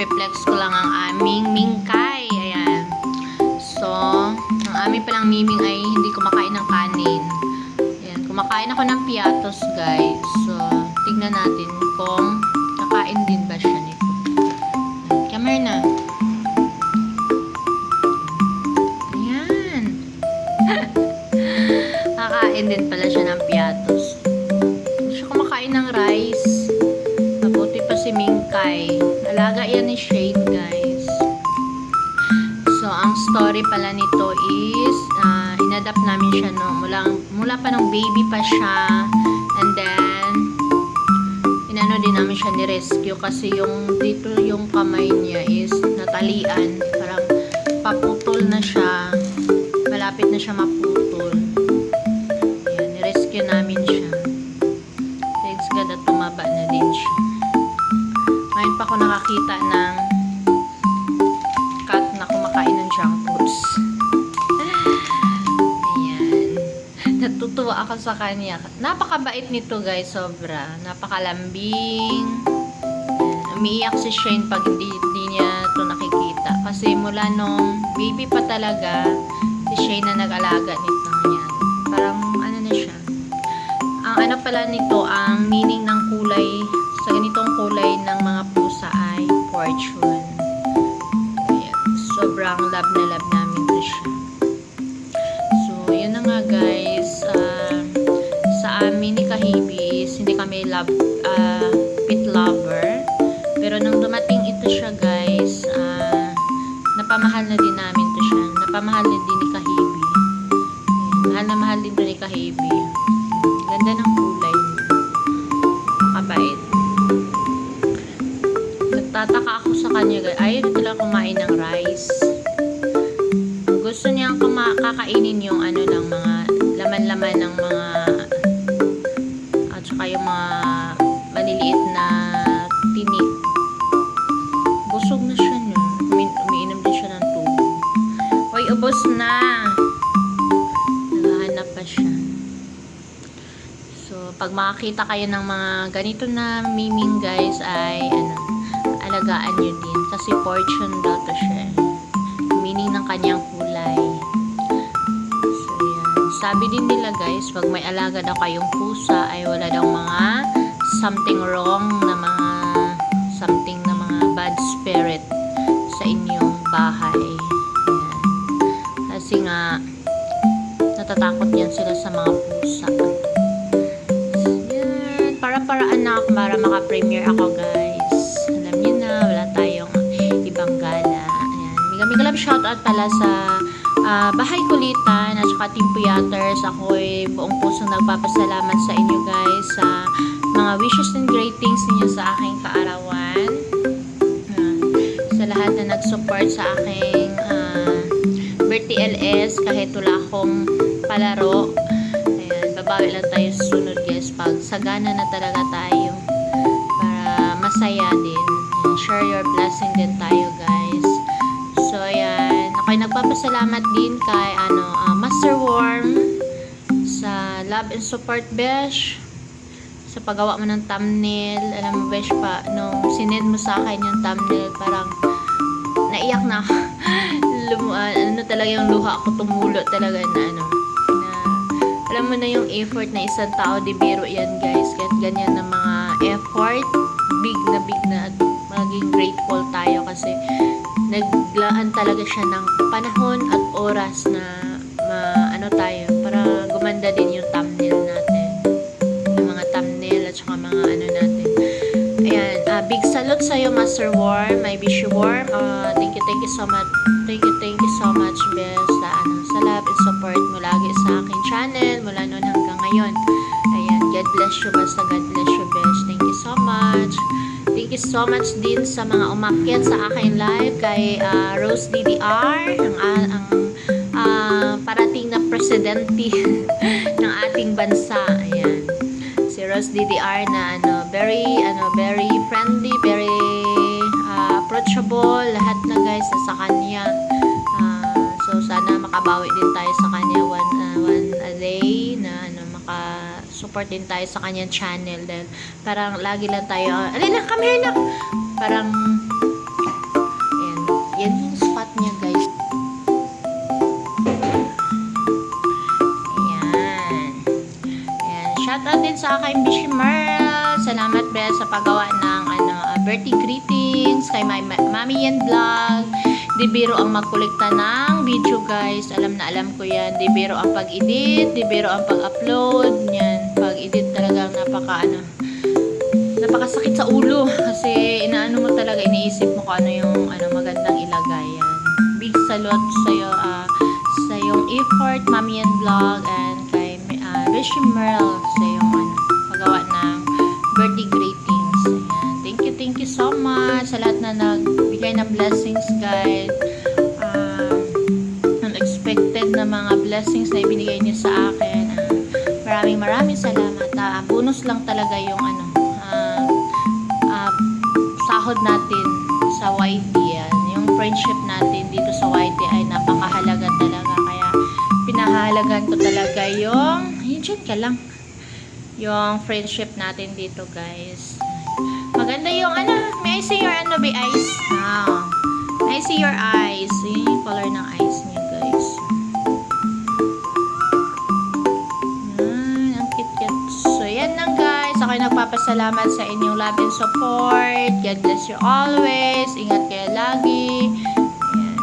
ipiplex ko lang ang aming mingkay. Ayan. So, ang aming palang miming ay hindi kumakain ng kanin. Ayan, kumakain ako ng piatos, guys. So, tignan natin kung kakain din ba siya nito. Come na. Ayan. Kakain din pala siya ng piatos. Hindi siya kumakain ng rice. Mabuti pa si Mingkay. Alaga yan ni Shane, guys. So, ang story pala nito is, uh, inadapt namin siya no, mula, mula pa nung baby pa siya. And then, inano din namin siya ni-rescue kasi yung dito yung kamay niya is natalian. Parang paputol na siya. Malapit na siya maputol. Ayan, ni-rescue namin siya. Thanks God at tumaba na din siya. Pa ako nakakita ng cat na kumakain ng junk foods. Ayan. Natutuwa ako sa kanya. Napakabait nito guys, sobra. Napakalambing. Ayan. Umiiyak si Shane pag hindi, hindi niya ito nakikita. Kasi mula nung baby pa talaga, si Shane na nag-alaga nito. Yan. Parang ano na siya. Ang ano pala nito, ang meaning ng kulay, sa ganitong kulay ng mga fortune. Ayan. Sobrang love na love namin to siya. So, yun na nga guys. ah, sa amin ni Kahibi is hindi kami love, ah, pet lover. Pero nung dumating ito siya guys, ah, napamahal na din namin to siya. Napamahal na din ni Kahibi. Ayan, mahal na mahal din to ni Kahibi. Ganda ng kulay. Makabait. Nagtataka ako sa kanya guys. Ayaw talaga kumain ng rice. Gusto niyang kuma kakainin yung ano lang mga laman-laman ng mga at saka yung mga maliliit na tinik. Busog na siya niyo. Umi umiinom din siya ng tubig. Hoy, ubos na. Naghahanap pa siya. So, pag makakita kayo ng mga ganito na miming guys ay ano, alagaan nyo din. Kasi fortune daw to siya. Meaning ng kanyang kulay. So, yan. Sabi din nila guys, pag may alaga daw kayong pusa ay wala daw mga something wrong na mga something na mga bad spirit sa inyong bahay. Yan. Kasi nga natatakot yan sila sa mga pusa. Yan. Para-paraan na ako para maka-premiere ako, guys. Mega love shoutout pala sa ah, Bahay Kulitan at saka Team Puyaters. Ako'y buong pusong nagpapasalamat sa inyo, guys, sa mga wishes and greetings ninyo sa aking kaarawan. Ayan. Sa lahat na nag-support sa aking ah, birthday LS kahit wala akong palaro. Ayan, babawi lang tayo sunod guys pag sagana na talaga tayo para masaya din. Share your blessing din tayo guys. Ako'y nagpapasalamat din kay ano, ah, Master Worm sa love and support besh sa paggawa mo ng thumbnail. Alam mo besh pa, nung sinend mo sa akin yung thumbnail parang naiyak na ako. Ah, ano talaga yung luha ko tumulo talaga na ano na alam mo na yung effort na isang tao di biro yan guys kahit ganyan na mga effort big na big na at maging grateful tayo kasi naglaan talaga siya ng panahon at oras na ma, ano tayo para gumanda din yung thumbnail natin yung mga thumbnail at saka mga ano natin Ayan, ah, big salute sa iyo, Master Worm. I wish you warm. Ah, thank you, thank you so much. Thank you, thank you so much, Bes, sa, ano, sa love and support mo lagi sa aking channel mula noon hanggang ngayon. Ayan, God bless you, basta God bless you, Bes. Thank you so much. Thank you so much din sa mga umakyat sa aking live kay ah, Rose DDR, ang, ang ah, parating na presidente ng ating bansa. Ayan si Rose DDR na ano very ano very friendly very ah, approachable lahat na guys sa kanya Ah, so sana makabawi din tayo sa mag-support din tayo sa kanyang channel dahil parang lagi lang tayo, alin na, come here na! Parang, ayan, yan yung spot niya guys. Ayan. Ayan, shout out din sa aking Bishi Merl. Salamat Bel sa paggawa ng ano, uh, birthday greetings kay my Mami and Vlog. Di biro ang magkolekta ng video guys. Alam na alam ko yan. Dibiro ang pag-edit, Dibiro ang pag-upload. Yan. Pag-edit talagang napaka, ano, napakasakit sa ulo. Kasi inaano mo talaga, iniisip mo kung ano yung ano, magandang ilagay. Yan. Big salute sa'yo, ah, sa yung effort, Mami Yan Vlog, and kay uh, Vishi Merl sa yung ano, paggawa ng birthday greetings. Ayan. Thank you, thank you so much sa lahat na nagbigay ng blessings, guys. Um, unexpected na mga blessings na ibinigay niyo sa akin. Ah, maraming maraming. Ah, bonus lang talaga yung ano, ah, ah, sahod natin sa YT yan. Yung friendship natin dito sa YT ay napakahalaga talaga. Kaya pinahalagan ko talaga yung, yun dyan ka lang. Yung friendship natin dito guys. Maganda yung ano, may I see your ano be eyes? Ah, may I see your eyes. Yun yung color ng eyes nagpapasalamat sa inyong love and support. God bless you always. Ingat kayo lagi. Yan.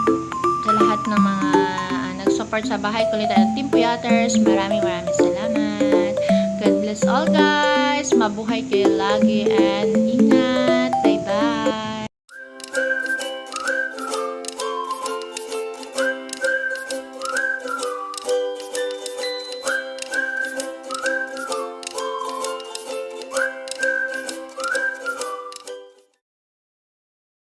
Sa lahat ng mga ah, nag-support sa bahay kulit at Team Puyaters, maraming maraming salamat. God bless all guys. Mabuhay kayo lagi and ingat.